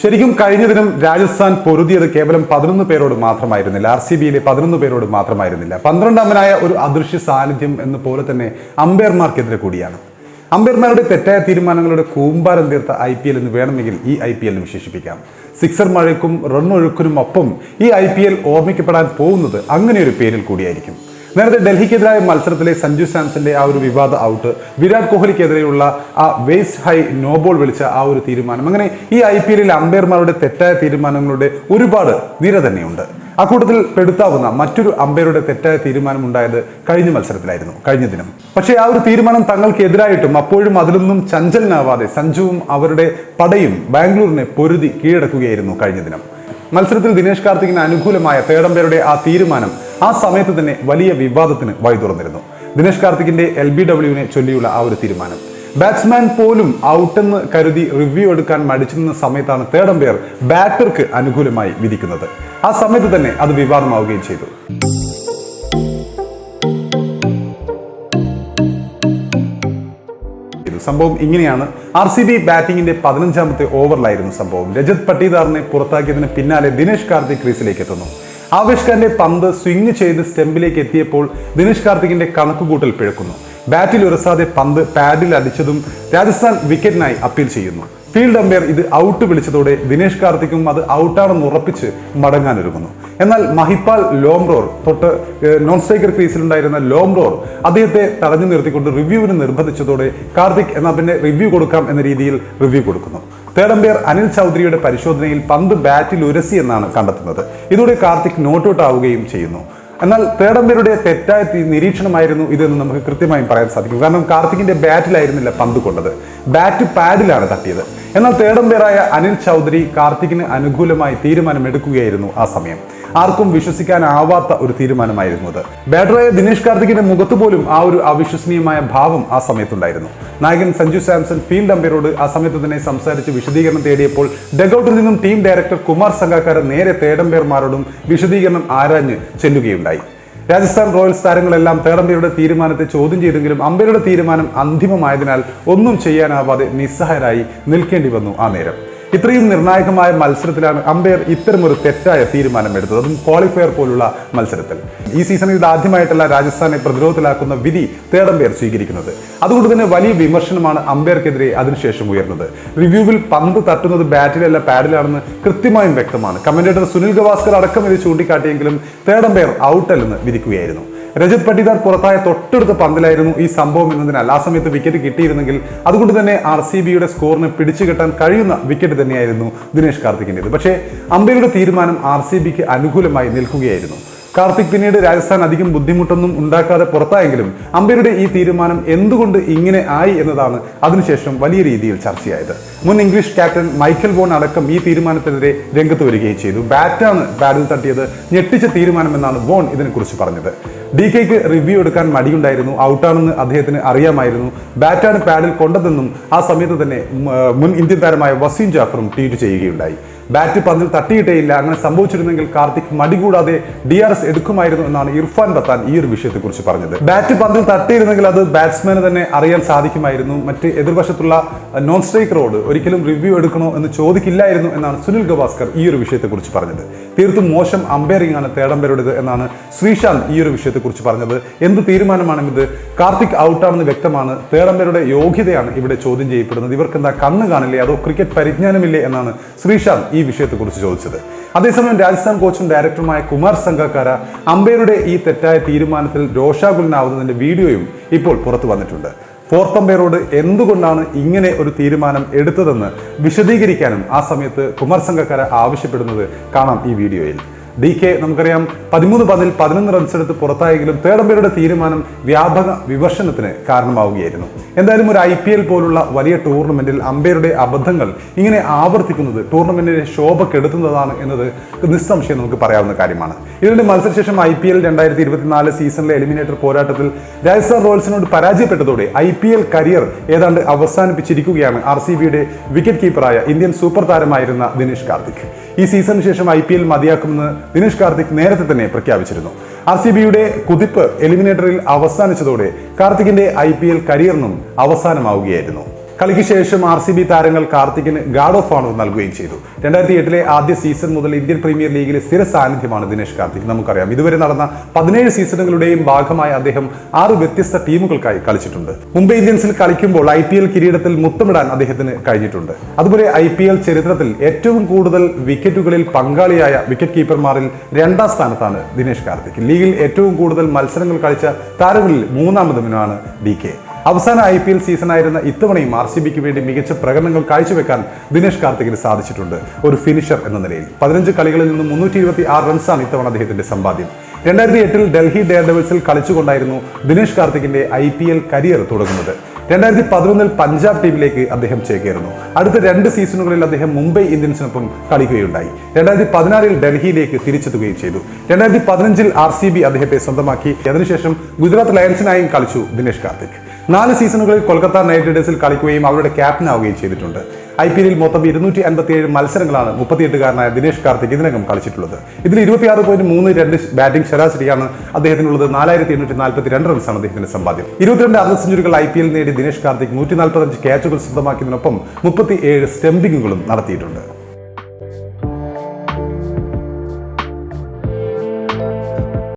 ശരിക്കും കഴിഞ്ഞ ദിനം രാജസ്ഥാൻ പൊരുതിയത് കേവലം പതിനൊന്ന് പേരോട് മാത്രമായിരുന്നില്ല. ആർ സി ബിയിലെ പതിനൊന്ന് പേരോട് മാത്രമായിരുന്നില്ല. പന്ത്രണ്ടാമനായ ഒരു അദൃശ്യ സാന്നിധ്യം എന്ന് പോലെ തന്നെ അമ്പയർമാർക്കെതിരെ കൂടിയാണ്. അമ്പയർമാരുടെ തെറ്റായ തീരുമാനങ്ങളുടെ കൂമ്പാരം തീർത്ത ഐ പി എൽ എന്ന് വേണമെങ്കിൽ ഈ ഐ പി എല്ലിന് വിശേഷിപ്പിക്കാം. സിക്സർ മഴയ്ക്കും റണ്ണൊഴുക്കിനും ഒപ്പം ഈ ഐ പി എൽ ഓർമ്മിക്കപ്പെടാൻ പോകുന്നത് അങ്ങനെ ഒരു പേരിൽ കൂടിയായിരിക്കും. നേരത്തെ ഡൽഹിക്കെതിരായ മത്സരത്തിലെ സഞ്ജു സാംസന്റെ ആ ഒരു വിവാദ ഔട്ട് വിരാട് കോഹ്ലിക്കെതിരെയുള്ള ആ വേസ്റ്റ് ഹൈ നോബോൾ വിളിച്ച ആ ഒരു തീരുമാനം. അങ്ങനെ ഈ ഐ പി എല്ലിൽ അമ്പയർമാരുടെ തെറ്റായ തീരുമാനങ്ങളുടെ ഒരുപാട് നിര തന്നെയുണ്ട്. അക്കൂട്ടത്തിൽ പെടുത്താവുന്ന മറ്റൊരു അമ്പയറുടെ തെറ്റായ തീരുമാനം ഉണ്ടായത് കഴിഞ്ഞ മത്സരത്തിലായിരുന്നു കഴിഞ്ഞ ദിനം. പക്ഷേ ആ ഒരു തീരുമാനം തങ്ങൾക്കെതിരായിട്ടും അപ്പോഴും അതിലൊന്നും ചഞ്ചലനാവാതെ സഞ്ജുവും അവരുടെ പടയും ബാംഗ്ലൂരിനെ പൊരുതി കീഴടക്കുകയായിരുന്നു കഴിഞ്ഞ ദിനം. മത്സരത്തിൽ ദിനേശ് കാർത്തികിന് അനുകൂലമായ തേടമ്പേരുടെ ആ തീരുമാനം ആ സമയത്ത് തന്നെ വലിയ വിവാദത്തിന് വഴി തുറന്നിരുന്നു. ദിനേശ് കാർത്തികിന്റെ എൽ ബി ഡബ്ല്യുവിനെ ചൊല്ലിയുള്ള ആ ഒരു തീരുമാനം. ബാറ്റ്സ്മാൻ പോലും ഔട്ടെന്ന് കരുതി റിവ്യൂ എടുക്കാൻ മടിച്ചു നിന്ന സമയത്താണ് തേടമ്പേർ ബാറ്റർക്ക് അനുകൂലമായി വിധിക്കുന്നത്. ആ സമയത്ത് തന്നെ അത് വിവാദമാവുകയും ചെയ്തു. സംഭവം ഇങ്ങനെയാണ്. ആർ സി ബി ബാറ്റിംഗിന്റെ പതിനഞ്ചാമത്തെ ഓവറിലായിരുന്നു സംഭവം. രജത് പട്ടീദാറിനെ പുറത്താക്കിയതിന് പിന്നാലെ ദിനേഷ് കാർത്തിക് ക്രീസിലേക്ക് എത്തുന്നു ആവേശ് പന്ത് സ്വിംഗ് ചെയ്ത് സ്റ്റെമ്പിലേക്ക് എത്തിയപ്പോൾ ദിനേഷ് കാർത്തികിന്റെ കണക്കുകൂട്ടൽ പിഴക്കുന്നു. ബാറ്റിൽ ഉരസാതെ പന്ത് പാഡിൽ അടിച്ചതും രാജസ്ഥാൻ വിക്കറ്റിനായി അപ്പീൽ ചെയ്യുന്നു. ഫീൽഡ് അമ്പയർ ഇത് ഔട്ട് വിളിച്ചതോടെ ദിനേഷ് കാർത്തിക്കും അത് ഔട്ടാണെന്ന് ഉറപ്പിച്ച് മടങ്ങാനൊരുങ്ങുന്നു. എന്നാൽ മഹിപ്പാൽ ലോംറോർ തൊട്ട് നോൺ സ്ട്രൈക്കർ ക്രീസിലുണ്ടായിരുന്ന ലോംറോർ അദ്ദേഹത്തെ തടഞ്ഞു നിർത്തിക്കൊണ്ട് റിവ്യൂവിന് നിർബന്ധിച്ചതോടെ കാർത്തിക് എന്നാൽ പിന്നെ റിവ്യൂ കൊടുക്കാം എന്ന രീതിയിൽ റിവ്യൂ കൊടുക്കുന്നു. തേർഡ് അമ്പയർ അനിൽ ചൗധരിയുടെ പരിശോധനയിൽ പന്ത് ബാറ്റിൽ ഉരസി എന്നാണ് കണ്ടെത്തുന്നത്. ഇതോടെ കാർത്തിക് നോട്ട് ഔട്ട് ആവുകയും ചെയ്യുന്നു. എന്നാൽ തേർഡ് അമ്പയറുടെ തെറ്റായ നിരീക്ഷണമായിരുന്നു ഇതെന്ന് നമുക്ക് കൃത്യമായും പറയാൻ സാധിക്കും. കാരണം കാർത്തിക്കിന്റെ ബാറ്റിലായിരുന്നില്ല പന്ത് കൊണ്ടത്. ബാറ്റ് പാഡിലാണ് തട്ടിയത്. എന്നാൽ അമ്പയറായ അനിൽ ചൗധരി കാർത്തിക്കിന് അനുകൂലമായി തീരുമാനമെടുക്കുകയായിരുന്നു ആ സമയം. ആർക്കും വിശ്വസിക്കാനാവാത്ത ഒരു തീരുമാനമായിരുന്നു അത്. ബാറ്ററായ ദിനേഷ് കാർത്തിക്കിന്റെ മുഖത്ത് പോലും ആ ഒരു അവിശ്വസനീയമായ ഭാവം ആ സമയത്തുണ്ടായിരുന്നു. നായകൻ സഞ്ജു സാംസൺ ഫീൽഡ് അമ്പയറോട് ആ സമയത്ത് തന്നെ സംസാരിച്ച് വിശദീകരണം തേടിയപ്പോൾ ഡഗൌട്ടിൽ നിന്നും ടീം ഡയറക്ടർ കുമാർ സംഘാക്കാരൻ നേരെ തേടമ്പേർമാരോടും വിശദീകരണം ആരാഞ്ഞ് ചെല്ലുകയുണ്ടായി. രാജസ്ഥാൻ റോയൽസ് താരങ്ങളെല്ലാം തേടമ്പയുടെ തീരുമാനത്തെ ചോദ്യം ചെയ്തെങ്കിലും അമ്പയുടെ തീരുമാനം അന്തിമമായതിനാൽ ഒന്നും ചെയ്യാനാവാതെ നിസ്സഹായരായി നിൽക്കേണ്ടി വന്നു ആ നേരം. ഇത്രയും നിർണായകമായ മത്സരത്തിലാണ് അമ്പയർ ഇത്തരമൊരു തെറ്റായ തീരുമാനം എടുത്തത് അതും ക്വാളിഫയർ പോലുള്ള മത്സരത്തിൽ. ഈ സീസണിൽ ഇത് ആദ്യമായിട്ടല്ല രാജസ്ഥാനെ പ്രതിരോധത്തിലാക്കുന്ന വിധി തേടമ്പയർ സ്വീകരിക്കുന്നത്. അതുകൊണ്ട് തന്നെ വലിയ വിമർശനമാണ് അമ്പയർക്കെതിരെ അതിനുശേഷം ഉയർന്നത്. റിവ്യൂവിൽ പന്ത് തട്ടുന്നത് ബാറ്റിലല്ല പാഡിലാണെന്ന് കൃത്യമായും വ്യക്തമാണ്. കമന്റേറ്റർ സുനിൽ ഗവാസ്കർ അടക്കം ഇത് ചൂണ്ടിക്കാട്ടിയെങ്കിലും തേടമ്പയർ ഔട്ടല്ലെന്ന് വിധിക്കുകയായിരുന്നു. രജത് പട്ടിദാർ പുറത്തായ തൊട്ടടുത്ത പന്തിലായിരുന്നു ഈ സംഭവം എന്നതിനാൽ ആ സമയത്ത് വിക്കറ്റ് കിട്ടിയിരുന്നെങ്കിൽ അതുകൊണ്ട് തന്നെ ആർ സി ബിയുടെ സ്കോറിന് പിടിച്ചു കെട്ടാൻ കഴിയുന്ന വിക്കറ്റ് തന്നെയായിരുന്നു ദിനേശ് കാർത്തിക്കിന്റെത് പക്ഷേ അമ്പയുടെ തീരുമാനം ആർ സി ബിക്ക് അനുകൂലമായി നിൽക്കുകയായിരുന്നു. കാർത്തിക് പിന്നീട് രാജസ്ഥാൻ അധികം ബുദ്ധിമുട്ടൊന്നും ഉണ്ടാക്കാതെ പുറത്തായെങ്കിലും അമ്പയറുടെ ഈ തീരുമാനം എന്തുകൊണ്ട് ഇങ്ങനെ ആയി എന്നതാണ് അതിനുശേഷം വലിയ രീതിയിൽ ചർച്ചയായത്. മുൻ ഇംഗ്ലീഷ് ക്യാപ്റ്റൻ മൈക്കൽ ബോൺ അടക്കം ഈ തീരുമാനത്തിനെതിരെ രംഗത്ത് വരികയും ചെയ്തു. ബാറ്റാണ് ബാറ്റിൽ തട്ടിയത്. ഞെട്ടിച്ച തീരുമാനമെന്നാണ് ബോൺ ഇതിനെക്കുറിച്ച് പറഞ്ഞത്. ഡി കെക്ക് റിവ്യൂ എടുക്കാൻ മടിയുണ്ടായിരുന്നു. ഔട്ടാണെന്ന് അദ്ദേഹത്തിന് അറിയാമായിരുന്നു. ബാറ്റാണ് പാഡിൽ കൊണ്ടതെന്നും ആ സമയത്ത് തന്നെ മുൻ ഇന്ത്യൻ താരമായ വസീം ജാഫറും ട്വീറ്റ് ചെയ്യുകയുണ്ടായി. ബാറ്റ് പന്തിൽ തട്ടിയിട്ടേയില്ല അങ്ങനെ സംഭവിച്ചിരുന്നെങ്കിൽ കാർത്തിക് മടികൂടാതെ ഡി ആർ എസ് എടുക്കുമായിരുന്നു എന്നാണ് ഇർഫാൻ പത്താൻ ഈ ഒരു വിഷയത്തെക്കുറിച്ച് പറഞ്ഞത്. ബാറ്റ് പന്തിൽ തട്ടിയിരുന്നെങ്കിൽ അത് ബാറ്റ്സ്മാന് തന്നെ അറിയാൻ സാധിക്കുമായിരുന്നു. മറ്റ് എതിർവശത്തുള്ള നോൺ സ്ട്രൈക്കറോട് ഒരിക്കലും റിവ്യൂ എടുക്കണോ എന്ന് ചോദിക്കില്ലായിരുന്നു എന്നാണ് സുനിൽ ഗവാസ്കർ ഈ ഒരു വിഷയത്തെക്കുറിച്ച് പറഞ്ഞത്. തീർത്തും മോശം അമ്പയറിംഗ് ആണ് തേടമ്പയറുടേത് എന്നാണ് ശ്രീശാന്ത് ഈ ഒരു വിഷയത്തെക്കുറിച്ച് പറഞ്ഞത്. എന്ത് തീരുമാനമാണ് ഇത് കാർത്തിക് ഔട്ടാണെന്ന് വ്യക്തമാണ്. തേടമ്പരുടെ യോഗ്യതയാണ് ഇവിടെ ചോദ്യം ചെയ്യപ്പെടുന്നത്. ഇവർക്ക് എന്താ കണ്ണ് കാണില്ലേ? അതോ ക്രിക്കറ്റ് പരിജ്ഞാനമില്ലേ? എന്നാണ് ശ്രീശാന്ത് ഈ വിഷയത്തെക്കുറിച്ച് ചോദിച്ചത്. അതേസമയം രാജസ്ഥാൻ കോച്ചും ഡയറക്ടറുമായ കുമാർ സംഘക്കാര അമ്പയറുടെ ഈ തെറ്റായ തീരുമാനത്തിൽ രോഷാകുലനാവുന്നതിന്റെ വീഡിയോയും ഇപ്പോൾ പുറത്തു വന്നിട്ടുണ്ട്. ഫോർത്ത് അമ്പയറോട് എന്തുകൊണ്ടാണ് ഇങ്ങനെ ഒരു തീരുമാനം എടുത്തതെന്ന് വിശദീകരിക്കാനും ആ സമയത്ത് കുമാർ സംഘക്കാര ആവശ്യപ്പെടുന്നത് കാണാം ഈ വീഡിയോയിൽ. ഡി കെ നമുക്കറിയാം പതിമൂന്ന് പതിൽ പതിനൊന്ന് റൺസ് എടുത്ത് പുറത്തായെങ്കിലും തേർഡ് അമ്പയറുടെ തീരുമാനം വ്യാപക വിമർശനത്തിന് കാരണമാവുകയായിരുന്നു. എന്തായാലും ഒരു ഐ പി എൽ പോലുള്ള വലിയ ടൂർണമെന്റിൽ അമ്പയറുടെ അബദ്ധങ്ങൾ ഇങ്ങനെ ആവർത്തിക്കുന്നത് ടൂർണമെന്റിന്റെ ശോഭ കെടുത്തുന്നതാണ് എന്നത് നിസ്സംശയം നമുക്ക് പറയാവുന്ന കാര്യമാണ്. ഇതിന്റെ മത്സരശേഷം ഐ പി എൽ രണ്ടായിരത്തി ഇരുപത്തിനാല് സീസണിലെ എലിമിനേറ്റർ പോരാട്ടത്തിൽ രാജസ്ഥാൻ റോയൽസിനോട് പരാജയപ്പെട്ടതോടെ ഐ പി എൽ കരിയർ ഏതാണ്ട് അവസാനിപ്പിച്ചിരിക്കുകയാണ് ആർ സി ബിയുടെ വിക്കറ്റ് കീപ്പറായ ഇന്ത്യൻ സൂപ്പർ താരമായിരുന്ന ദിനേഷ് കാർത്തിക്. ഈ സീസണിന് ശേഷം ഐ പി എൽ മതിയാക്കുമെന്ന് ദിനേശ് കാർത്തിക് നേരത്തെ തന്നെ പ്രഖ്യാപിച്ചിരുന്നു. ആർ സി ബിയുടെ കുതിപ്പ് എലിമിനേറ്ററിൽ അവസാനിച്ചതോടെ കാർത്തികിന്റെ ഐ പി എൽ കരിയറിനും അവസാനമാവുകയായിരുന്നു. കളിക്ക് ശേഷം ആർ സി ബി താരങ്ങൾ കാർത്തിക്കിന് ഗാർഡ് ഓഫ് ഓണർ നൽകുകയും ചെയ്തു. രണ്ടായിരത്തി എട്ടിലെ ആദ്യ സീസൺ മുതൽ ഇന്ത്യൻ പ്രീമിയർ ലീഗിലെ സ്ഥിര സാന്നിധ്യമാണ് ദിനേശ് കാർത്തിക്. നമുക്കറിയാം. ഇതുവരെ നടന്ന പതിനേഴ് സീസണുകളുടെയും ഭാഗമായി അദ്ദേഹം ആറ് വ്യത്യസ്ത ടീമുകൾക്കായി കളിച്ചിട്ടുണ്ട്. മുംബൈ ഇന്ത്യൻസിൽ കളിക്കുമ്പോൾ ഐ പി എൽ കിരീടത്തിൽ മുത്തമിടാൻ അദ്ദേഹത്തിന് കഴിഞ്ഞിട്ടുണ്ട്. അതുപോലെ ഐ പി എൽ ചരിത്രത്തിൽ ഏറ്റവും കൂടുതൽ വിക്കറ്റുകളിൽ പങ്കാളിയായ വിക്കറ്റ് കീപ്പർമാരിൽ രണ്ടാം സ്ഥാനത്താണ് ദിനേശ് കാർത്തിക്. ലീഗിൽ ഏറ്റവും കൂടുതൽ മത്സരങ്ങൾ കളിച്ച താരങ്ങളിൽ മൂന്നാമതുമാണ് ഡി കെ. അവസാന ഐ പി എൽ സീസണായിരുന്ന ഇത്തവണയും ആർ സി ബിക്ക് വേണ്ടി മികച്ച പ്രകടനങ്ങൾ കാഴ്ചവെക്കാൻ ദിനേശ് കാർത്തികിന് സാധിച്ചിട്ടുണ്ട്. ഒരു ഫിനിഷർ എന്ന നിലയിൽ. പതിനഞ്ച് കളികളിൽ നിന്ന് മുന്നൂറ്റി ഇരുപത്തി ആറ് റൺസാണ് ഇത്തവണ അദ്ദേഹത്തിന്റെ സമ്പാദ്യം. രണ്ടായിരത്തി എട്ടിൽ ഡൽഹി ഡെയർ ഡെവിൾസിൽ കളിച്ചുകൊണ്ടായിരുന്നു ദിനേശ് കാർത്തികിന്റെ ഐ പി എൽ കരിയർ തുടങ്ങുന്നത്. രണ്ടായിരത്തി പതിനൊന്നിൽ പഞ്ചാബ് ടീമിലേക്ക് അദ്ദേഹം ചേക്കേറുന്നു. അടുത്ത രണ്ട് സീസണുകളിൽ അദ്ദേഹം മുംബൈ ഇന്ത്യൻസിനൊപ്പം കളിക്കുകയുണ്ടായി. രണ്ടായിരത്തി പതിനാറിൽ ഡൽഹിയിലേക്ക് തിരിച്ചെത്തുകയും ചെയ്തു. രണ്ടായിരത്തി പതിനഞ്ചിൽ ആർ സി ബി അദ്ദേഹത്തെ സ്വന്തമാക്കി. അതിനുശേഷം ഗുജറാത്ത് ലയൺസിനായും കളിച്ചു ദിനേശ് കാർത്തിക്. നാല് സീസണുകളിൽ കൊൽക്കത്ത നൈറ്റ് റൈഡേഴ്സിൽ കളിക്കുകയും അവരുടെ ക്യാപ്റ്റൻ ആവുകയും ചെയ്തിട്ടുണ്ട്. ഐ പി എല്ലിൽ മൊത്തം ഇരുന്നൂറ്റി അൻപത്തി ഏഴ് മത്സരങ്ങളാണ് മുപ്പത്തിയെട്ടുകാരനായ ദിനേഷ് കാർത്തിക് ഇതിനകം കളിച്ചിട്ടുള്ളത്. ഇതിൽ ഇരുപത്തിയാറ് പോയിന്റ് മൂന്ന് രണ്ട് ബാറ്റിംഗ് ശരാശരിയാണ് അദ്ദേഹത്തിനുള്ളത് നാലായിരത്തി എണ്ണൂറ്റി നാൽപ്പത്തി രണ്ട് റൺസാണ് അദ്ദേഹത്തിന്റെ സമ്പാദ്യം. ഇരുപത്തിരണ്ട് അർദ്ധ സെഞ്ചുറികൾ ഐ പി എൽ നേടി ദിനേഷ് കാർത്തിക് നൂറ്റി നാൽപ്പത്തഞ്ച് ക്യാച്ചുകൾ സ്വന്തമാക്കിയതിനൊപ്പം മുപ്പത്തി ഏഴ് സ്റ്റംപിങ്ങുകളും നടത്തിയിട്ടുണ്ട്.